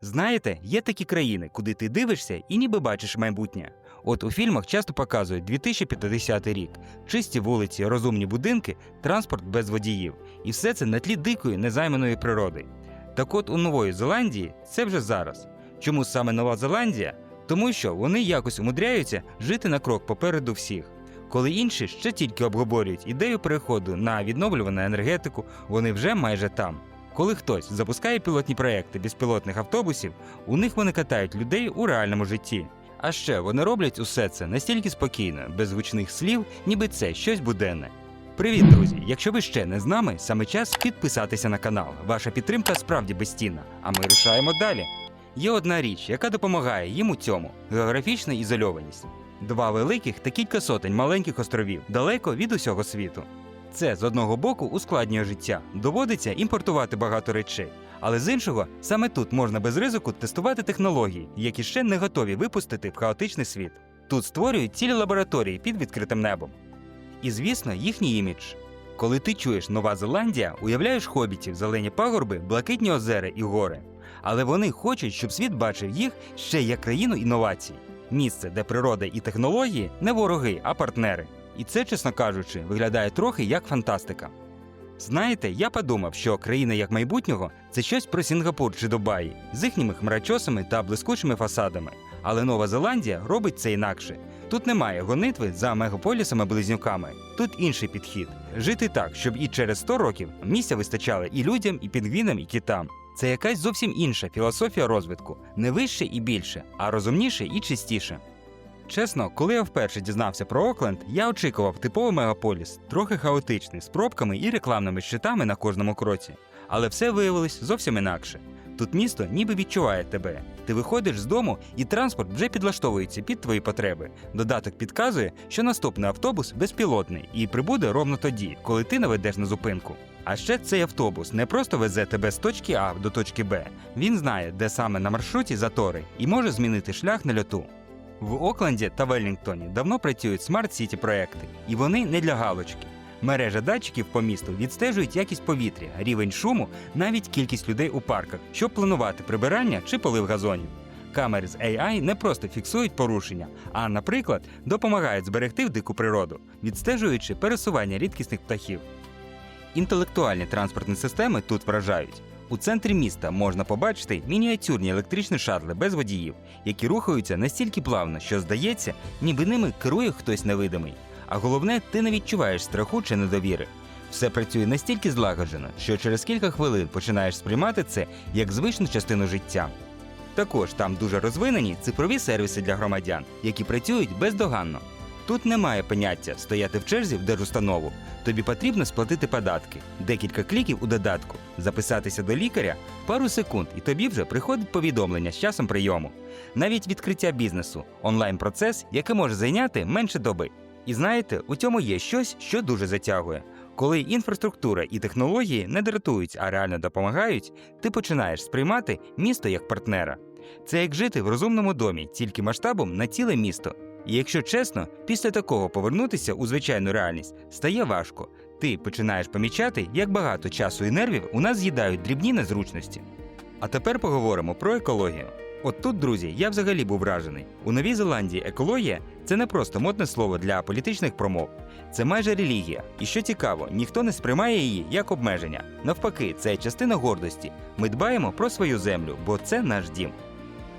Знаєте, є такі країни, куди ти дивишся і ніби бачиш майбутнє. От у фільмах часто показують 2050 рік, чисті вулиці, розумні будинки, транспорт без водіїв. І все це на тлі дикої незайманої природи. Так от у Нової Зеландії це вже зараз. Чому саме Нова Зеландія? Тому що вони якось умудряються жити на крок попереду всіх. Коли інші ще тільки обговорюють ідею переходу на відновлювану енергетику, вони вже майже там. Коли хтось запускає пілотні проекти безпілотних автобусів, у них вони катають людей у реальному житті. А ще вони роблять усе це настільки спокійно, без гучних слів, ніби це щось буденне. Привіт, друзі! Якщо ви ще не з нами, саме час підписатися на канал. Ваша підтримка справді безцінна, а ми рушаємо далі. Є одна річ, яка допомагає їм у цьому географічна ізольованість. Два великих та кілька сотень маленьких островів далеко від усього світу. Це з одного боку ускладнює життя, доводиться імпортувати багато речей. Але з іншого, саме тут можна без ризику тестувати технології, які ще не готові випустити в хаотичний світ. Тут створюють цілі лабораторії під відкритим небом. І звісно, їхній імідж. Коли ти чуєш Нова Зеландія, уявляєш хобітів, зелені пагорби, блакитні озера і гори. Але вони хочуть, щоб світ бачив їх ще як країну інновацій, місце, де природа і технології не вороги, а партнери. І це, чесно кажучи, виглядає трохи як фантастика. Знаєте, я подумав, що країна як майбутнього це щось про Сінгапур чи Дубаї з їхніми хмарочосами та блискучими фасадами. Але Нова Зеландія робить це інакше. Тут немає гонитви за мегаполісами-близнюками. Тут інший підхід жити так, щоб і через 100 років місця вистачало і людям, і пінгвінам, і китам. Це якась зовсім інша філософія розвитку, не вище і більше, а розумніше і чистіше. Чесно, коли я вперше дізнався про Окленд, я очікував типовий мегаполіс, трохи хаотичний, з пробками і рекламними щитами на кожному кроці. Але все виявилось зовсім інакше. Тут місто ніби відчуває тебе. Ти виходиш з дому, і транспорт вже підлаштовується під твої потреби. Додаток підказує, що наступний автобус безпілотний і прибуде ровно тоді, коли ти наведеш на зупинку. А ще цей автобус не просто везе тебе з точки А до точки Б. Він знає, де саме на маршруті затори, і може змінити шлях на льоту. В Окленді та Веллінгтоні давно працюють смарт-сіті проекти, і вони не для галочки. Мережа датчиків по місту відстежують якість повітря, рівень шуму, навіть кількість людей у парках, щоб планувати прибирання чи полив газонів. Камери з AI не просто фіксують порушення, а, наприклад, допомагають зберегти дику природу, відстежуючи пересування рідкісних птахів. Інтелектуальні транспортні системи тут вражають. У центрі міста можна побачити мініатюрні електричні шатли без водіїв, які рухаються настільки плавно, що здається, ніби ними керує хтось невидимий. А головне, ти не відчуваєш страху чи недовіри. Все працює настільки злагоджено, що через кілька хвилин починаєш сприймати це як звичну частину життя. Також там дуже розвинені цифрові сервіси для громадян, які працюють бездоганно. Тут немає поняття стояти в черзі в держустанову. Тобі потрібно сплатити податки, декілька кліків у додатку, записатися до лікаря, пару секунд, і тобі вже приходить повідомлення з часом прийому. Навіть відкриття бізнесу онлайн-процес, який може зайняти менше доби. І знаєте, у цьому є щось, що дуже затягує. Коли інфраструктура і технології не дратують, а реально допомагають, ти починаєш сприймати місто як партнера. Це як жити в розумному домі, тільки масштабом на ціле місто. І якщо чесно, після такого повернутися у звичайну реальність стає важко. Ти починаєш помічати, як багато часу і нервів у нас з'їдають дрібні незручності. А тепер поговоримо про екологію. От тут, друзі, я взагалі був вражений. У Новій Зеландії екологія це не просто модне слово для політичних промов, це майже релігія. І що цікаво, ніхто не сприймає її як обмеження. Навпаки, це частина гордості. Ми дбаємо про свою землю, бо це наш дім.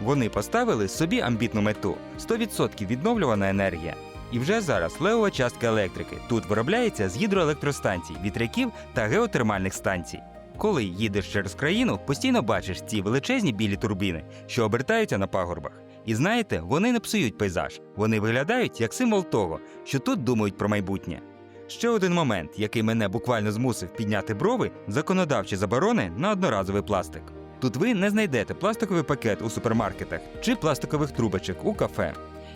Вони поставили собі амбітну мету 100% відновлювана енергія. І вже зараз левова частка електрики тут виробляється з гідроелектростанцій, вітряків та геотермальних станцій. Коли їдеш через країну, постійно бачиш ці величезні білі турбіни, що обертаються на пагорбах. І знаєте, вони не псують пейзаж, вони виглядають як символ того, що тут думають про майбутнє. Ще один момент, який мене буквально змусив підняти брови, законодавчі заборони на одноразовий пластик. Тут ви не знайдете пластиковий пакет у супермаркетах чи пластикових трубочок у кафе.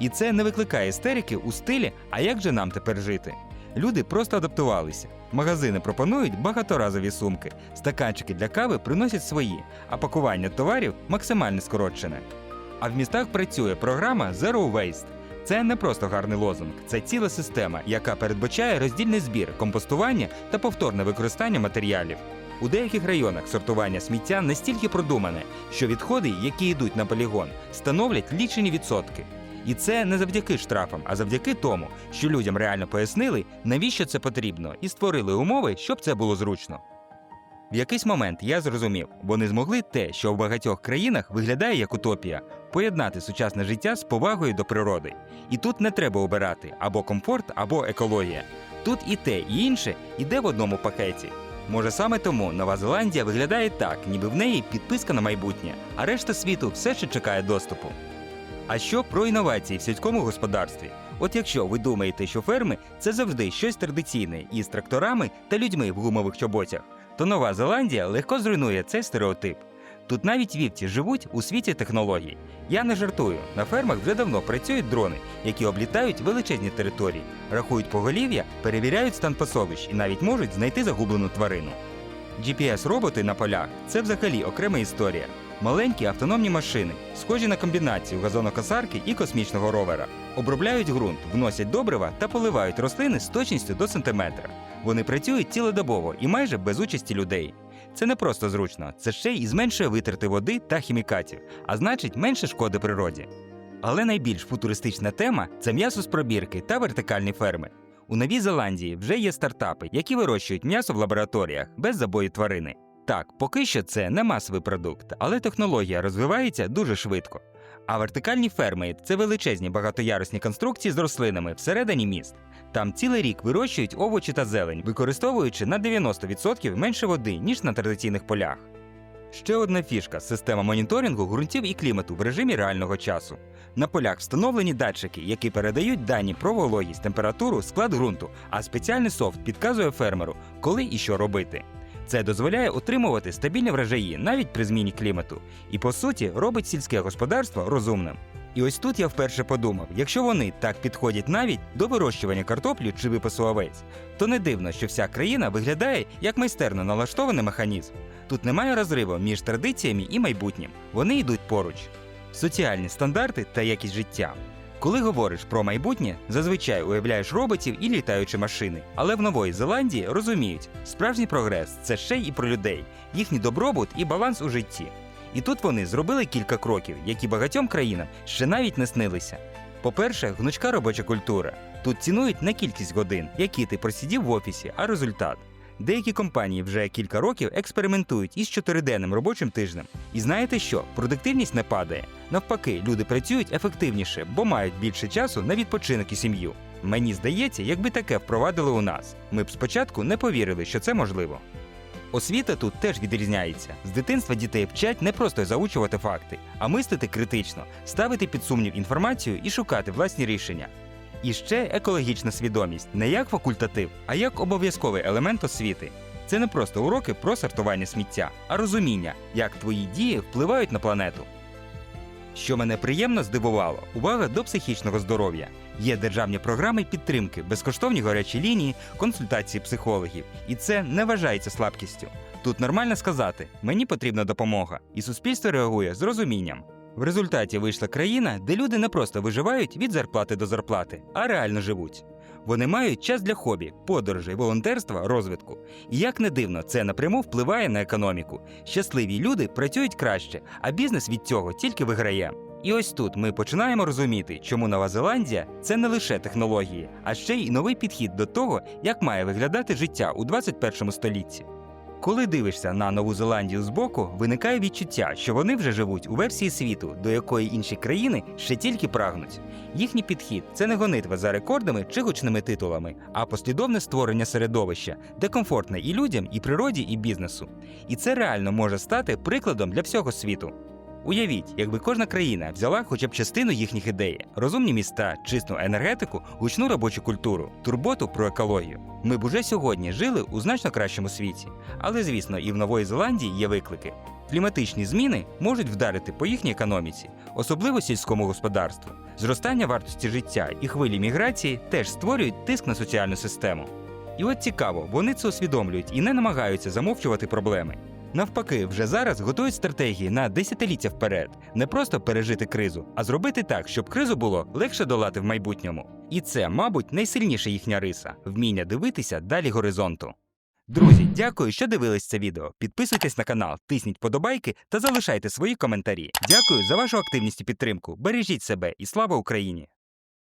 І це не викликає істерики у стилі, а як же нам тепер жити? Люди просто адаптувалися. Магазини пропонують багаторазові сумки, стаканчики для кави приносять свої, а пакування товарів максимально скорочене. А в містах працює програма Zero Waste. Це не просто гарний лозунг, це ціла система, яка передбачає роздільний збір, компостування та повторне використання матеріалів. У деяких районах сортування сміття настільки продумане, що відходи, які йдуть на полігон, становлять лічені відсотки. І це не завдяки штрафам, а завдяки тому, що людям реально пояснили, навіщо це потрібно, і створили умови, щоб це було зручно. В якийсь момент я зрозумів, вони змогли те, що в багатьох країнах виглядає як утопія, поєднати сучасне життя з повагою до природи. І тут не треба обирати або комфорт, або екологія. Тут і те, і інше іде в одному пакеті. Може саме тому Нова Зеландія виглядає так, ніби в неї підписка на майбутнє, а решта світу все ще чекає доступу. А що про інновації в сільському господарстві? От якщо ви думаєте, що ферми це завжди щось традиційне із тракторами та людьми в гумових чоботях, то Нова Зеландія легко зруйнує цей стереотип. Тут навіть вівці живуть у світі технологій. Я не жартую. На фермах вже давно працюють дрони, які облітають величезні території, рахують поголів'я, перевіряють стан пасовищ і навіть можуть знайти загублену тварину. GPS-роботи на полях це взагалі окрема історія. Маленькі автономні машини, схожі на комбінацію газонокосарки і космічного ровера, обробляють ґрунт, вносять добрива та поливають рослини з точністю до сантиметра. Вони працюють цілодобово і майже без участі людей. Це не просто зручно, це ще й зменшує витрати води та хімікатів, а значить менше шкоди природі. Але найбільш футуристична тема це м'ясо з пробірки та вертикальні ферми. У Новій Зеландії вже є стартапи, які вирощують м'ясо в лабораторіях без забою тварини. Так, поки що це не масовий продукт, але технологія розвивається дуже швидко. А вертикальні ферми це величезні багатоярусні конструкції з рослинами всередині міст. Там цілий рік вирощують овочі та зелень, використовуючи на 90% менше води, ніж на традиційних полях. Ще одна фішка система моніторингу ґрунтів і клімату в режимі реального часу. На полях встановлені датчики, які передають дані про вологість, температуру, склад ґрунту, а спеціальний софт підказує фермеру, коли і що робити. Це дозволяє утримувати стабільні врожаї навіть при зміні клімату, і по суті робить сільське господарство розумним. І ось тут я вперше подумав: якщо вони так підходять навіть до вирощування картоплі чи випасу овець, то не дивно, що вся країна виглядає як майстерно налаштований механізм. Тут немає розриву між традиціями і майбутнім, вони йдуть поруч. Соціальні стандарти та якість життя. Коли говориш про майбутнє, зазвичай уявляєш роботів і літаючі машини. Але в Нової Зеландії розуміють, справжній прогрес це ще й про людей, їхній добробут і баланс у житті. І тут вони зробили кілька кроків, які багатьом країнам ще навіть не снилися. По-перше, гнучка робоча культура. Тут цінують не кількість годин, які ти просидів в офісі, а результат. Деякі компанії вже кілька років експериментують із чотириденним робочим тижнем. І знаєте що? Продуктивність не падає. Навпаки, люди працюють ефективніше, бо мають більше часу на відпочинок і сім'ю. Мені здається, якби таке впровадили у нас, ми б спочатку не повірили, що це можливо. Освіта тут теж відрізняється. З дитинства дітей вчать не просто заучувати факти, а мислити критично, ставити під сумнів інформацію і шукати власні рішення. І ще екологічна свідомість не як факультатив, а як обов'язковий елемент освіти. Це не просто уроки про сортування сміття, а розуміння, як твої дії впливають на планету. Що мене приємно здивувало, увага до психічного здоров'я. Є державні програми підтримки, безкоштовні гарячі лінії, консультації психологів, і це не вважається слабкістю. Тут нормально сказати, мені потрібна допомога, і суспільство реагує з розумінням. В результаті вийшла країна, де люди не просто виживають від зарплати до зарплати, а реально живуть. Вони мають час для хобі, подорожей, волонтерства, розвитку. І як не дивно, це напряму впливає на економіку. Щасливі люди працюють краще, а бізнес від цього тільки виграє. І ось тут ми починаємо розуміти, чому Нова Зеландія це не лише технології, а ще й новий підхід до того, як має виглядати життя у 21 столітті. Коли дивишся на Нову Зеландію збоку, виникає відчуття, що вони вже живуть у версії світу, до якої інші країни ще тільки прагнуть. Їхній підхід це не гонитва за рекордами чи гучними титулами, а послідовне створення середовища, де комфортне і людям, і природі, і бізнесу. І це реально може стати прикладом для всього світу. Уявіть, якби кожна країна взяла хоча б частину їхніх ідей: розумні міста, чисту енергетику, гучну робочу культуру, турботу про екологію. Ми б уже сьогодні жили у значно кращому світі. Але звісно, і в Нової Зеландії є виклики. Кліматичні зміни можуть вдарити по їхній економіці, особливо сільському господарству. Зростання вартості життя і хвилі міграції теж створюють тиск на соціальну систему. І от цікаво, вони це усвідомлюють і не намагаються замовчувати проблеми. Навпаки, вже зараз готують стратегії на десятиліття вперед, не просто пережити кризу, а зробити так, щоб кризу було легше долати в майбутньому. І це, мабуть, найсильніша їхня риса вміння дивитися далі горизонту. Друзі, дякую, що дивились це відео. Підписуйтесь на канал, тисніть подобайки та залишайте свої коментарі. Дякую за вашу активність і підтримку. Бережіть себе і слава Україні!